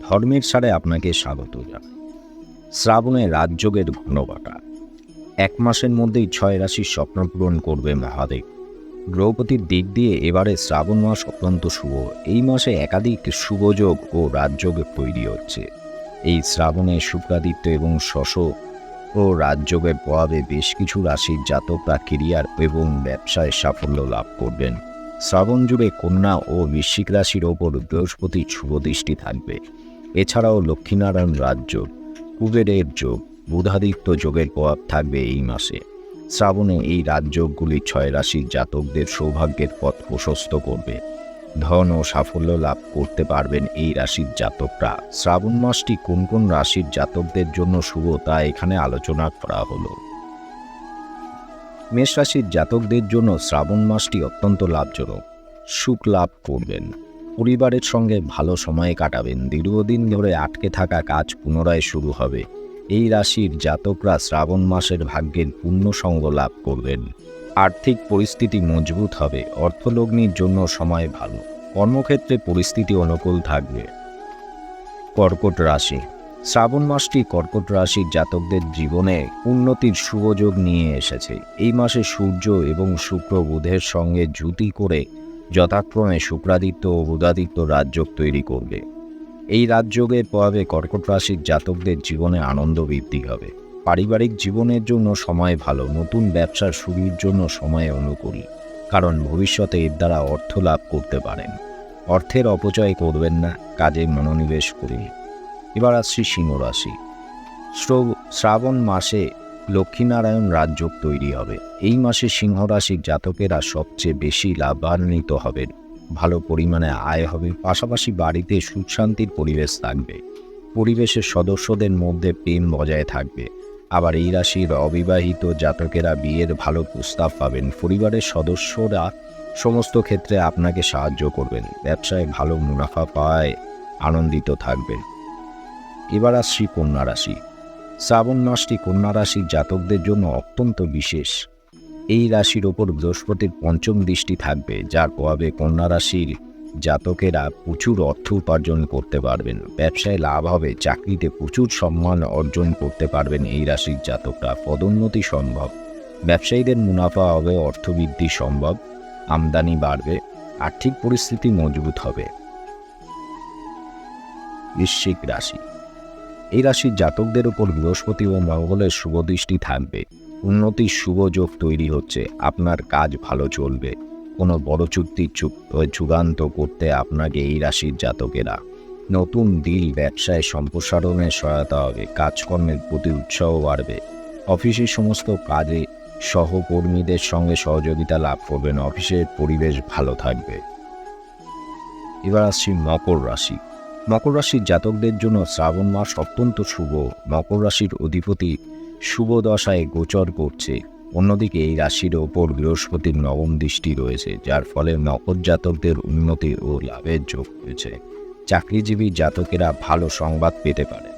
ধর্মের সারে আপনাকে স্বাগত জানাই। শ্রাবণে রাজযোগের ঘনঘটা এক মাসের মধ্যেই ছয় রাশির স্বপ্ন পূরণ করবে মহাদেব। গ্রহপতির দিক দিয়ে এবারে শ্রাবণ মাস অত্যন্ত শুভ। এই মাসে একাধিক শুভযোগ ও রাজযোগ তৈরি হচ্ছে। এই শ্রাবণে শুক্রাদিত্য এবং শশ ও রাজযোগের প্রভাবে বেশ কিছু রাশির জাতকরা কেরিয়ার এবং ব্যবসায় সাফল্য লাভ করবেন। শ্রাবণ জুড়ে কন্যা ও বৃশ্চিক রাশির ওপর বৃহস্পতির শুভ দৃষ্টি থাকবে। এছাড়াও লক্ষ্মীনারায়ণ রাজ্য, কুবেরের যোগ, বুধাদিত্য যোগের প্রভাব থাকবে এই মাসে। শ্রাবণে এই রাজযোগগুলি ছয় রাশির জাতকদের সৌভাগ্যের পথ প্রশস্ত করবে। ধন ও সাফল্য লাভ করতে পারবেন এই রাশির জাতকরা। শ্রাবণ মাসটি কোন কোন রাশির জাতকদের জন্য শুভ তা এখানে আলোচনা করা হলো। মেষ রাশির জাতকদের জন্য শ্রাবণ মাসটি অত্যন্ত লাভজনক। সুখ লাভ করবেন। পরিবারের সঙ্গে ভালো সময় কাটাবেন। দীর্ঘদিন ধরে আটকে থাকা কাজ পুনরায় শুরু হবে। এই রাশির জাতকরা শ্রাবণ মাসের ভাগ্যের পূর্ণ সঙ্গ লাভ করবেন। আর্থিক পরিস্থিতি মজবুত হবে। অর্থলগ্নির জন্য সময় ভালো। কর্মক্ষেত্রে পরিস্থিতি অনুকূল থাকবে। কর্কট রাশি। শ্রাবণ মাসটি কর্কট রাশির জাতকদের জীবনে উন্নতির শুভযোগ নিয়ে এসেছে। এই মাসে সূর্য এবং শুক্র বুধের সঙ্গে জুতি করে যথাক্রমে শুক্রাদিত্য ও বুধাদিত্য রাজযোগ তৈরি করবে। এই রাজযোগের প্রভাবে কর্কট রাশির জাতকদের জীবনে আনন্দ বৃদ্ধি হবে। পারিবারিক জীবনের জন্য সময় ভালো, নতুন ব্যবসার শুরুর জন্য সময় অনুকূল, কারণ ভবিষ্যতে এর দ্বারা অর্থ লাভ করতে পারেন। অর্থের অপচয় করবেন না, কাজে মনোনিবেশ করুন। এবার আসছি সিংহ রাশি। শ্রব- শ্রাবণ মাসে লক্ষ্মীনারায়ণ রাজযোগ তৈরি হবে। এই মাসে সিংহরাশির জাতকেরা সবচেয়ে বেশি লাভান্বিত হবেন। ভালো পরিমাণে আয় হবে, পাশাপাশি বাড়িতে সুখ শান্তির পরিবেশ থাকবে। পরিবেশের সদস্যদের মধ্যে প্রেম বজায় থাকবে। আবার এই রাশির অবিবাহিত জাতকেরা বিয়ের ভালো প্রস্তাব পাবেন। পরিবারের সদস্যরা সমস্ত ক্ষেত্রে আপনাকে সাহায্য করবেন। ব্যবসায় ভালো মুনাফা পায়, আনন্দিত থাকবেন। এবার আসছি কন্যা রাশি। শ্রাবণ মাসটি কন্যা রাশির জাতকদের জন্য অত্যন্ত বিশেষ। এই রাশির ওপর বৃহস্পতির পঞ্চম দৃষ্টি থাকবে, যার প্রভাবে কন্যা রাশির জাতকেরা প্রচুর অর্থ উপার্জন করতে পারবেন। ব্যবসায় লাভ হবে, চাকরিতে প্রচুর সম্মান অর্জন করতে পারবেন এই রাশির জাতকরা। পদোন্নতি সম্ভব। ব্যবসায়ীদের মুনাফা হবে অর্থবৃদ্ধি সম্ভব। আমদানি বাড়বে, আর্থিক পরিস্থিতি মজবুত হবে। বৃশ্চিক রাশি। এই রাশির জাতকদের উপর বৃহস্পতি ও মঙ্গলের শুভ দৃষ্টি থাকবে। উন্নতির শুভ যোগ তৈরি হচ্ছে। আপনার কাজ ভালো চলবে। কোনো বড় চুক্তি চুপ যুগান্ত করতে আপনাকে এই রাশির জাতকেরা। নতুন দিল, ব্যবসায় সম্প্রসারণে সহায়তা হবে। কাজকর্মের প্রতি উৎসাহ বাড়বে। অফিসের সমস্ত কাজে সহকর্মীদের সঙ্গে সহযোগিতা লাভ করবেন। অফিসের পরিবেশ ভালো থাকবে। এবার আসছি মকর রাশি। মকর রাশির জাতকদের জন্য শ্রাবণ মাস অত্যন্ত শুভ। মকর রাশির অধিপতি শুভ দশায় গোচর করছে। অন্যদিকে এই রাশির ওপর বৃহস্পতির নবম দৃষ্টি রয়েছে, যার ফলে মকর জাতকদের উন্নতি ও লাভের যোগ হয়েছে। চাকরিজীবী জাতকেরা ভালো সংবাদ পেতে পারে।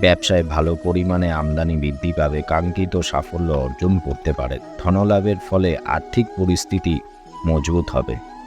ব্যবসায় ভালো পরিমাণে আমদানি বৃদ্ধি পাবে, কাঙ্ক্ষিত সাফল্য অর্জন করতে পারে। ধনলাভের ফলে আর্থিক পরিস্থিতি মজবুত হবে।